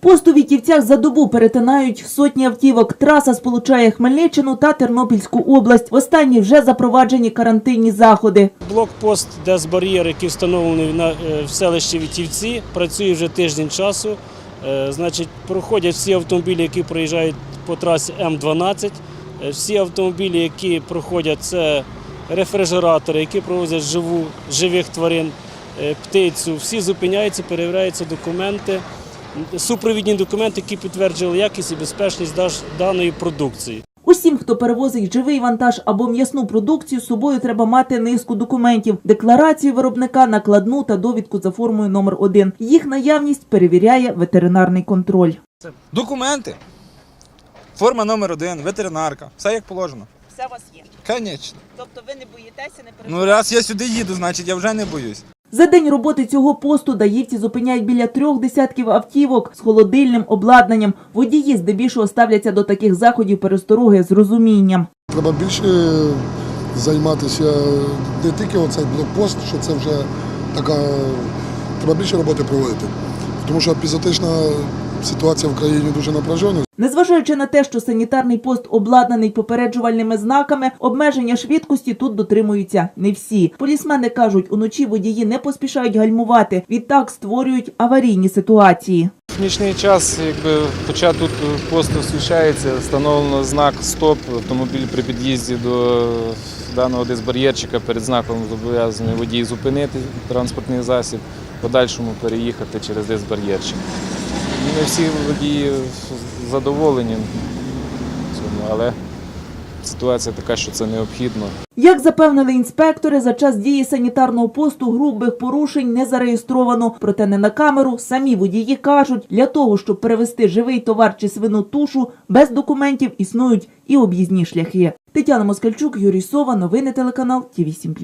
Пост у Вітівцях за добу перетинають сотні автівок. Траса сполучає Хмельниччину та Тернопільську область. В останній вже запроваджені карантинні заходи. Блокпост Дезбар'єр, який встановлений е, в селищі Вітівці, працює вже тиждень часу. Е, Значить, проходять всі автомобілі, які проїжджають по трасі М12. Е, Всі автомобілі, які проходять, це рефрижератори, які провозять живу, живих тварин, птицю. Всі зупиняються, перевіряються документи, супровідні документи, які підтверджували якість і безпечність даної продукції. Усім, хто перевозить живий вантаж або м'ясну продукцію, з собою треба мати низку документів: декларацію виробника, накладну та довідку за формою номер 1 Їх наявність перевіряє ветеринарний контроль. Документи. Форма номер один, ветеринарка. Все як положено. Все у вас є. Звісно. Тобто ви не боїтеся, не Ну раз я сюди їду, значить я вже не боюсь. За день роботи цього посту даївці зупиняють біля трьох десятків автівок з холодильним обладнанням. Водії здебільшого ставляться до таких заходів перестороги з розумінням. Треба більше займатися не тільки оцей блокпост, що це вже така. Треба більше роботи проводити. Тому що епізотична ситуація в країні дуже напряжена. Незважаючи на те, що санітарний пост обладнаний попереджувальними знаками, обмеження швидкості тут дотримуються не всі. Полісмени кажуть, уночі водії не поспішають гальмувати, відтак створюють аварійні ситуації. В нічний час, якби, хоча тут пост освіщається, встановлено знак Стоп. Автомобіль при під'їзді до даного дисбар'єрчика перед знаком зобов'язаний водій зупинити транспортний засіб, подальшому переїхати через дисбар'єрчик. Не всі водії задоволені але ситуація така, що це необхідно. Як запевнили інспектори, за час дії санітарного посту грубих порушень не зареєстровано. Проте не на камеру самі водії кажуть, для того, щоб перевезти живий товар чи свину тушу, без документів існують і об'їзні шляхи. Тетяна Москальчук, Юрій Сова, новини телеканал Ті 8